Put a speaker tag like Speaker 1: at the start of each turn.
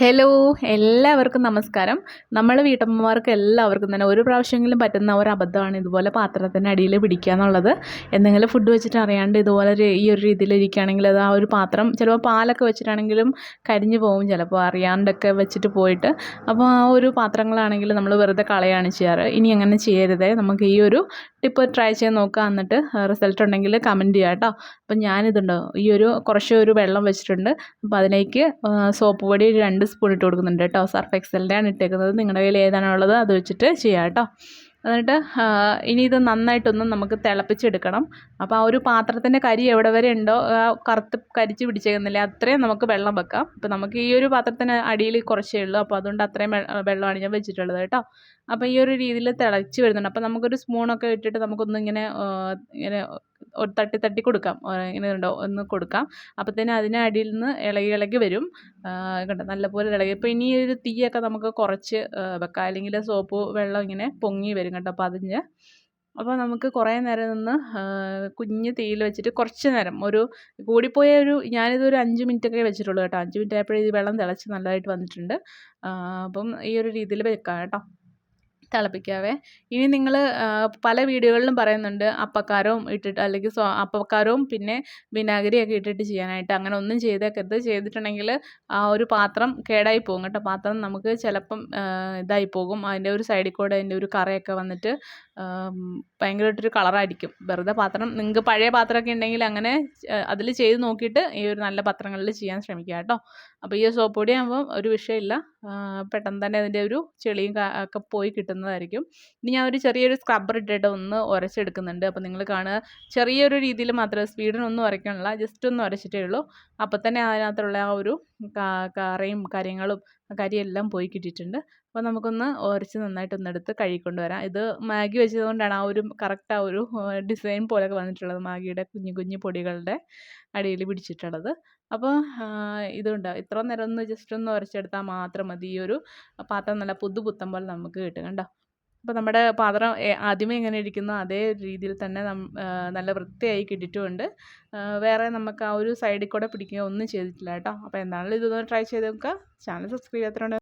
Speaker 1: Hello എല്ലാവർക്കും നമസ്കാരം. നമ്മൾ വീട്ടമ്മമാർക്ക് എല്ലാവർക്കും തന്നെ ഒരു പ്രാവശ്യമെങ്കിലും പറ്റുന്ന ഒരു അബദ്ധമാണ് ഇതുപോലെ പാത്രത്തിന്റെ അടിയിൽ പിടിക്കുക എന്നുള്ളത്. എന്തെങ്കിലും ഫുഡ് വെച്ചിട്ട് അറിയാണ്ട് ഇതുപോലെ ഈ ഒരു രീതിയിൽ ഇരിക്കുകയാണെങ്കിൽ അത് ആ ഒരു പാത്രം ചിലപ്പോൾ പാലൊക്കെ വെച്ചിട്ടാണെങ്കിലും കരിഞ്ഞു പോകും ചിലപ്പോൾ അറിയാണ്ടൊക്കെ വെച്ചിട്ട് പോയിട്ട്. അപ്പോൾ ആ ഒരു പാത്രങ്ങളാണെങ്കിൽ നമ്മൾ വെറുതെ കളയാണ് ചെയ്യാറ്. ഇനി അങ്ങനെ ചെയ്യരുതേ. നമുക്ക് ഈ ഒരു ടിപ്പ് ട്രൈ ചെയ്ത് നോക്കുക എന്നിട്ട് റിസൾട്ട് ഉണ്ടെങ്കിൽ കമന്റ് ചെയ്യാം കേട്ടോ അപ്പം ഞാനിതുണ്ടോ ഈ ഒരു കുറച്ച് ഒരു വെള്ളം വെച്ചിട്ടുണ്ട്. അപ്പോൾ അതിലേക്ക് സോപ്പ് പൊടി രണ്ട് സ്പൂൺ ഇട്ട് കൊടുക്കുന്നുണ്ട് കേട്ടോ സർഫ് എക്സലിന്റെ ആണ് ഇട്ടേക്കുന്നത്. നിങ്ങളുടെ കയ്യിൽ ഏതാണുള്ളത് അത് വെച്ചിട്ട് ചെയ്യാം കേട്ടോ എന്നിട്ട് ഇനി ഇത് നന്നായിട്ടൊന്ന് നമുക്ക് തിളപ്പിച്ചെടുക്കണം. അപ്പോൾ ആ ഒരു പാത്രത്തിന്റെ കരി എവിടെ വരെ ഉണ്ടോ കറുത്ത് കരിച്ച് പിടിച്ചേക്കുന്നില്ല അത്രയും നമുക്ക് വെള്ളം വെക്കാം. അപ്പോൾ നമുക്ക് ഈ ഒരു പാത്രത്തിന് അടിയിൽ കുറച്ചേ ഉള്ളൂ. അപ്പോൾ അതുകൊണ്ട് അത്രയും വെള്ളമാണ് ഞാൻ വെച്ചിട്ടുള്ളത് കേട്ടോ. അപ്പോൾ ഈ ഒരു രീതിയിൽ തിളച്ച് വരുന്നുണ്ട്. അപ്പോൾ നമുക്കൊരു സ്പൂണൊക്കെ ഇട്ടിട്ട് നമുക്കൊന്നിങ്ങനെ ഇങ്ങനെ ഇങ്ങനെ തട്ടി തട്ടി കൊടുക്കാം. ഇങ്ങനെ ഉണ്ടോ ഒന്ന് കൊടുക്കാം. അപ്പോഴത്തേനും അതിന് അടിയിൽ നിന്ന് ഇളകി ഇളകി വരും. കണ്ടോ? നല്ലപോലെ ഇളകി. ഇപ്പോൾ ഇനി ഒരു തീയൊക്കെ നമുക്ക് കുറച്ച് വെക്കാം. അല്ലെങ്കിൽ സോപ്പ് വെള്ളം ഇങ്ങനെ പൊങ്ങി വരും കേട്ടോ അപ്പോൾ അതിന് അപ്പോൾ നമുക്ക് കുറേ നേരം നിന്ന് കുഞ്ഞ് തീയിൽ വെച്ചിട്ട് കുറച്ച് നേരം ഒരു കൂടിപ്പോയ ഒരു ഞാനിതൊരു അഞ്ച് മിനിറ്റൊക്കെ വെച്ചിട്ടുള്ളൂ കേട്ടോ. അഞ്ച് മിനിറ്റ് ആയപ്പോഴേ ഇത് വെള്ളം തിളച്ച് നല്ലതായിട്ട് വന്നിട്ടുണ്ട്. അപ്പം ഈ ഒരു രീതിയിൽ വെക്കാം കേട്ടോ. തിളപ്പിക്കാവേ. ഇനി നിങ്ങൾ പല വീഡിയോകളിലും പറയുന്നുണ്ട് അപ്പക്കാരവും ഇട്ടിട്ട് അല്ലെങ്കിൽ അപ്പക്കാരവും പിന്നെ വിനാഗിരിയൊക്കെ ഇട്ടിട്ട് ചെയ്യാനായിട്ട്. അങ്ങനെ ഒന്നും ചെയ്തേക്കരുത്. ചെയ്തിട്ടുണ്ടെങ്കിൽ ആ ഒരു പാത്രം കേടായി പോകും കേട്ടോ. പാത്രം നമുക്ക് ചിലപ്പം ഇതായി പോകും. അതിന്റെ ഒരു സൈഡിൽ കൂടെ അതിന്റെ ഒരു കറയൊക്കെ വന്നിട്ട് ഭയങ്കരമായിട്ടൊരു കളറായിരിക്കും. വെറുതെ പാത്രം നിങ്ങൾക്ക് പഴയ പാത്രമൊക്കെ ഉണ്ടെങ്കിൽ അങ്ങനെ അതിൽ ചെയ്ത് നോക്കിയിട്ട് ഈ ഒരു നല്ല പാത്രങ്ങളിൽ ചെയ്യാൻ ശ്രമിക്കുക കേട്ടോ. അപ്പോൾ ഈ സോപ്പ് പൊടി ആകുമ്പോൾ ഒരു വിഷയമില്ല. പെട്ടെന്ന് തന്നെ അതിന്റെ ഒരു ചെളിയും ഒക്കെ പോയി കിട്ടുന്നതായിരിക്കും. ഇനി ഞാൻ ഒരു ചെറിയൊരു സ്ക്രബ്ബർ ഇട്ടിട്ട് ഒന്ന് ഉരച്ചെടുക്കുന്നുണ്ട്. അപ്പോൾ നിങ്ങൾ കാണുക ചെറിയൊരു രീതിയിൽ മാത്രമേ സ്പീഡിനൊന്നും ഉരയ്ക്കാനുള്ള ജസ്റ്റ് ഒന്ന് ഉരച്ചിട്ടേ ഉള്ളൂ. അപ്പോൾ തന്നെ അതിനകത്തുള്ള ആ ഒരു കറയും കാര്യങ്ങളും കരിയെല്ലാം പോയി കിട്ടിയിട്ടുണ്ട്. അപ്പോൾ നമുക്കൊന്ന് ഉരച്ച് എടുത്ത് കഴുകിക്കൊണ്ട് വരാം ഇത് മാഗി വെച്ചതുകൊണ്ടാണ് ആ ഒരു കറക്റ്റ് ആ ഒരു ഡിസൈൻ പോലെയൊക്കെ വന്നിട്ടുള്ളത് മാഗിയുടെ കുഞ്ഞു കുഞ്ഞു പൊടികളുടെ അടിയിൽ പിടിച്ചിട്ടുള്ളത്. അപ്പോൾ ഇതുണ്ട്. ഇത്ര നേരം ഒന്ന് ജസ്റ്റ് ഒന്ന് ഉരച്ചെടുത്താൽ മാത്രം മതി. ഈ ഒരു പാത്രം നല്ല പുതു പുത്തം പോലെ നമുക്ക് കിട്ടും കണ്ടോ? അപ്പോൾ നമ്മുടെ പാത്രം ആദ്യമേ എങ്ങനെ ഇരിക്കുന്നു അതേ രീതിയിൽ തന്നെ നല്ല വൃത്തിയായി കിട്ടിയിട്ടുമുണ്ട് വേറെ നമുക്ക് ആ ഒരു സൈഡിൽ കൂടെ പിടിക്കുക ഒന്നും ചെയ്തിട്ടില്ല കേട്ടോ. അപ്പോൾ എന്താണെങ്കിലും ഇതൊന്ന് ട്രൈ ചെയ്ത് നോക്കുക. ചാനൽ സബ്സ്ക്രൈബ് ചെയ്യാത്തതുകൊണ്ട്